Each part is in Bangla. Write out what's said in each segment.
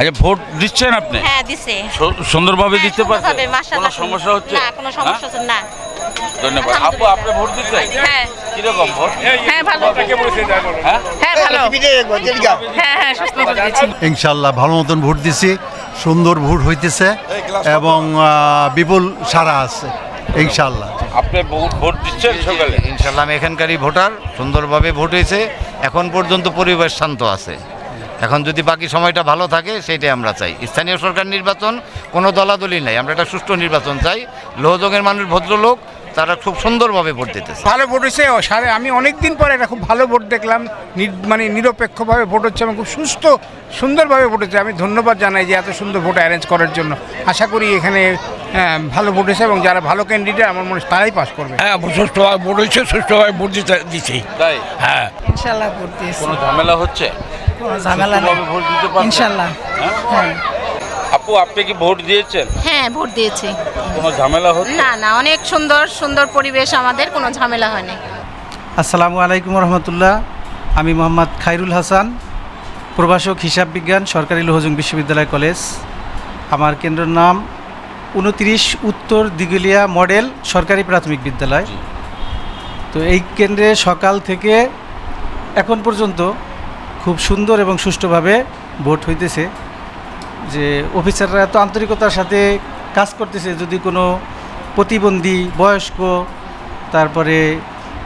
আচ্ছা ভোট দিচ্ছেন আপনি? হ্যাঁ দিছে। সুন্দরভাবে হ্যাঁ, দিতে পারছেন কোনো সমস্যা হচ্ছে? না কোনো সমস্যা হচ্ছে না। হ্যাঁ? ধন্যবাদ। আপু আপনি ভোট দিচ্ছেন? হ্যাঁ। কীরকম ভোট? হ্যাঁ ভালো। হ্যাঁ? হ্যাঁ ভালো। হ্যাঁ হ্যাঁ সুস্থ ইনশাল্লাহ ভালো মতন ভোট দিছি। সুন্দর ভোট হইতেছে এবং বিপুল সারা আছে ইনশাল্লাহ আপনি ভোট- ভোট দিচ্ছেন সকালে? ইনশাল্লাহ আমি এখানকারই ভোটার সুন্দরভাবে ভোট হয়েছে এখন পর্যন্ত পরিবেশ শান্ত আছে। এখন যদি বাকি সময়টা ভালো থাকে সেইটাই আমরা চাই। স্থানীয় সরকার নির্বাচন কোনো দলাদলি নাই। আমরা একটা সুষ্ঠু নির্বাচন চাই। লোহজঙ্গের মানুষ ভদ্রলোক তারা খুব সুন্দরভাবে ভোট দিতেছে। ভালো ভোট হয়েছে সারে আমি অনেক দিন পরে একটা খুব ভালো ভোট দেখলাম। মানে নিরপেক্ষভাবে ভোট হচ্ছে এবং খুব সুস্থ সুন্দরভাবে ভোট হচ্ছে। আমি ধন্যবাদ জানাই যে এত সুন্দর ভোট অ্যারেঞ্জ করার জন্য। আশা করি এখানে হ্যাঁ, ভালো ভোট হয়েছে এবং যারা ভালো ক্যান্ডিডেট আমার মনে হয় তারাই পাস করবে। হ্যাঁ সুষ্ঠুভাবে ভোট হয়েছে সুষ্ঠুভাবে ভোট দিতে দিচ্ছি তাই? হ্যাঁ। ইনশাল্লাহ ভোট দিয়েছি। কোনো ঝামেলা হচ্ছে? কোনো ঝামেলা নেই। ভোট দিতে ইনশাল্লাহ। হ্যাঁ? হ্যাঁ। আপু আপনি কি ভোট দিয়েছেন? হ্যাঁ ভোট দিয়েছি। কোনো ঝামেলা হচ্ছে? না না অনেক সুন্দর সুন্দর পরিবেশ আমাদের কোনো ঝামেলা হয়নি। আসসালামু আলাইকুম রহমতুল্লাহ। আমি মোহাম্মদ খাইরুল হাসান প্রভাষক হিসাব বিজ্ঞান সরকারি লোহজং বিশ্ববিদ্যালয় কলেজ। আমার কেন্দ্রের নাম উনত্রিশ উত্তর দিগুলিয়া মডেল সরকারি প্রাথমিক বিদ্যালয়। তো এই কেন্দ্রে সকাল থেকে এখন পর্যন্ত খুব সুন্দর এবং সুষ্ঠুভাবে ভোট হইতেছে। যে অফিসাররা এত আন্তরিকতার সাথে কাজ করতেছে যদি কোনো প্রতিবন্ধী বয়স্ক তারপরে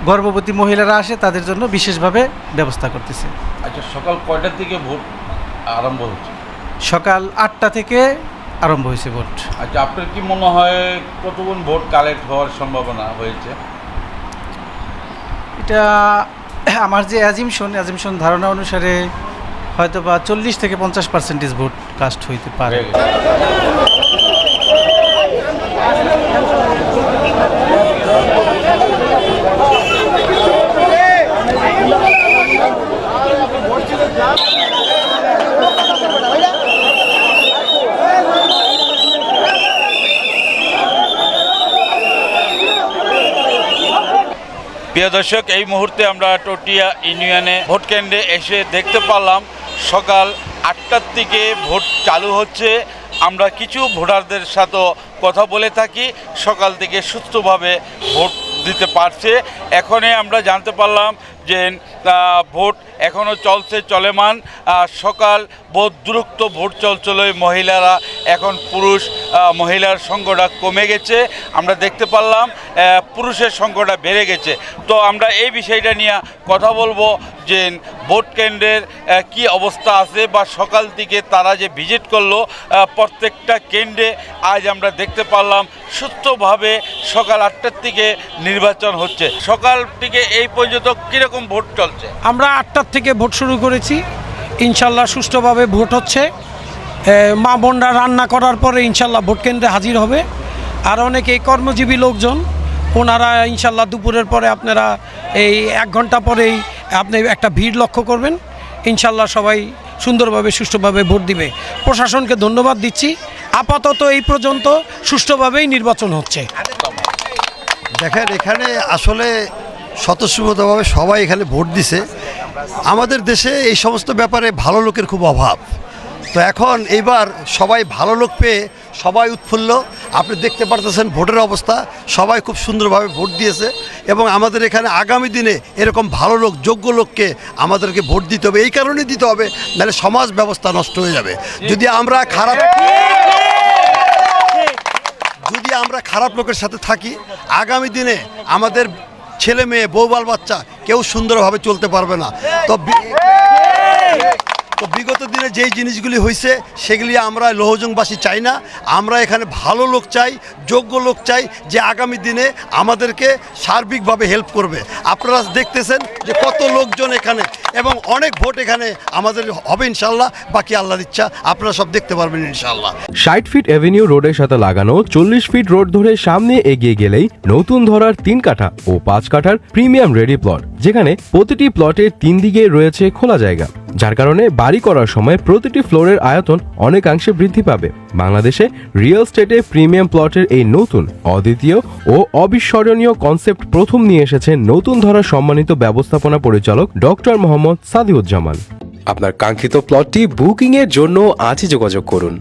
গর্ভবতী মহিলারা আসে তাদের জন্য বিশেষভাবে ব্যবস্থা করতেছে। আচ্ছা সকাল কয়টার থেকে ভোট আরম্ভ হচ্ছে? সকাল আটটা থেকে আরম্ভ হয়েছে ভোট। আচ্ছা আপনার কি মনে হয় কতগুণ ভোট কালেক্ট হওয়ার সম্ভাবনা হয়েছে? এটা আমার যে অ্যাজিমশন অ্যাজিমশন ধারণা অনুসারে হয়তো বা চল্লিশ থেকে পঞ্চাশ পার্সেন্টেজ ভোট কাস্ট হইতে পারে। প্রিয় দর্শক, এই মুহূর্তে আমরা টোটিয়া ইউনিয়নে ভোট কেন্দ্রে এসে দেখতে পারলাম, সকাল আটটার থেকে ভোট চালু হচ্ছে। আমরা কিছু ভোটারদের সাথেও কথা বলে থাকি। সকাল থেকে সুস্থভাবে ভোট দিতে পারছে। এখনই আমরা জানতে পারলাম যে ভোট এখনও চলছে, চলেমান। সকাল বহু দ্রুত ভোট চলছিল মহিলারা। এখন পুরুষ মহিলার সংখ্যাটা কমে গেছে। আমরা দেখতে পারলাম পুরুষের সংখ্যাটা বেড়ে গেছে। তো আমরা এই বিষয়টা নিয়ে কথা বলব যে ভোট কেন্দ্রের কি অবস্থা আছে বা সকাল থেকে তারা যে ভিজিট করল প্রত্যেকটা কেন্দ্রে আজ আমরা দেখতে পারলাম সুস্থভাবে সকাল আটটার থেকে নির্বাচন হচ্ছে। সকাল থেকে এই পর্যন্ত কীরকম ভোট চলছে? আমরা আটটার থেকে ভোট শুরু করেছি। ইনশাল্লাহ সুষ্ঠুভাবে ভোট হচ্ছে। মা বোনরা রান্না করার পরে ইনশাল্লাহ ভোট কেন্দ্রে হাজির হবে। আর অনেকে কর্মজীবী লোকজন, ওনারা ইনশাল্লাহ দুপুরের পরে আপনারা এই এক ঘণ্টা পরেই আপনি একটা ভিড় লক্ষ্য করবেন, ইনশাল্লাহ সবাই সুন্দরভাবে, সুষ্ঠুভাবে ভোট দিবে। প্রশাসনকে ধন্যবাদ দিচ্ছি। আপাতত এই পর্যন্ত সুষ্ঠুভাবেই নির্বাচন হচ্ছে। দেখেন, এখানে আসলে স্বতঃস্ফূর্তভাবে সবাই এখানে ভোট দিছে। আমাদের দেশে এই সমস্ত ব্যাপারে ভালো লোকের খুব অভাব। তো এখন এইবার সবাই ভালো লোক পেয়ে সবাই উৎফুল্ল। আপনি দেখতে পারতেছেন ভোটের অবস্থা। সবাই খুব সুন্দরভাবে ভোট দিয়েছে এবং আমাদের এখানে আগামী দিনে এরকম ভালো লোক, যোগ্য লোককে আমাদেরকে ভোট দিতে হবে। এই কারণে দিতে হবে, নাহলে সমাজ ব্যবস্থা নষ্ট হয়ে যাবে। যদি আমরা খারাপ যদি আমরা খারাপ লোকের সাথে থাকি, আগামী দিনে আমাদের ছেলে মেয়ে বৌবাল বাচ্চা কেউ সুন্দরভাবে চলতে পারবে না। তো তো বিগত দিনে যেই জিনিসগুলি হয়েছে সেগুলি আমরা লোহজংবাসী চাই না। আমরা এখানে ভালো লোক চাই, যোগ্য লোক চাই যে আগামী দিনে আমাদেরকে সার্বিকভাবে হেল্প করবে। আপনারা দেখতেছেন যে কত লোকজন এখানে, এবং অনেক ভোট এখানে আমাদের হবে ইনশাল্লাহ, বাকি আল্লাহর ইচ্ছা আপনারা সব দেখতে পারবেন ইনশাল্লাহ। ষাট ফিট এভিনিউ রোডের সাথে লাগানো, চল্লিশ ফিট রোড ধরে সামনে এগিয়ে গেলেই নতুন ধরার তিন কাঠা ও পাঁচ কাঠার প্রিমিয়াম রেডি প্লট যেখানে প্রতিটি প্লটের তিন দিকে রয়েছে খোলা জায়গা। যার কারণে বাড়ি করার সময় প্রতিটি ফ্লোরের আয়তন অনেকাংশে বৃদ্ধি পাবে। বাংলাদেশে রিয়েল স্টেটে প্রিমিয়াম প্লটের এই নতুন, অদ্বিতীয় ও অবিস্মরণীয় কনসেপ্ট প্রথম নিয়ে এসেছে নতুন ধরা সম্মানিত ব্যবস্থাপনা পরিচালক ডক্টর মোহাম্মদ সাদিউজ্জামান। আপনার কাঙ্ক্ষিত প্লটটি বুকিংয়ের জন্য আজই যোগাযোগ করুন।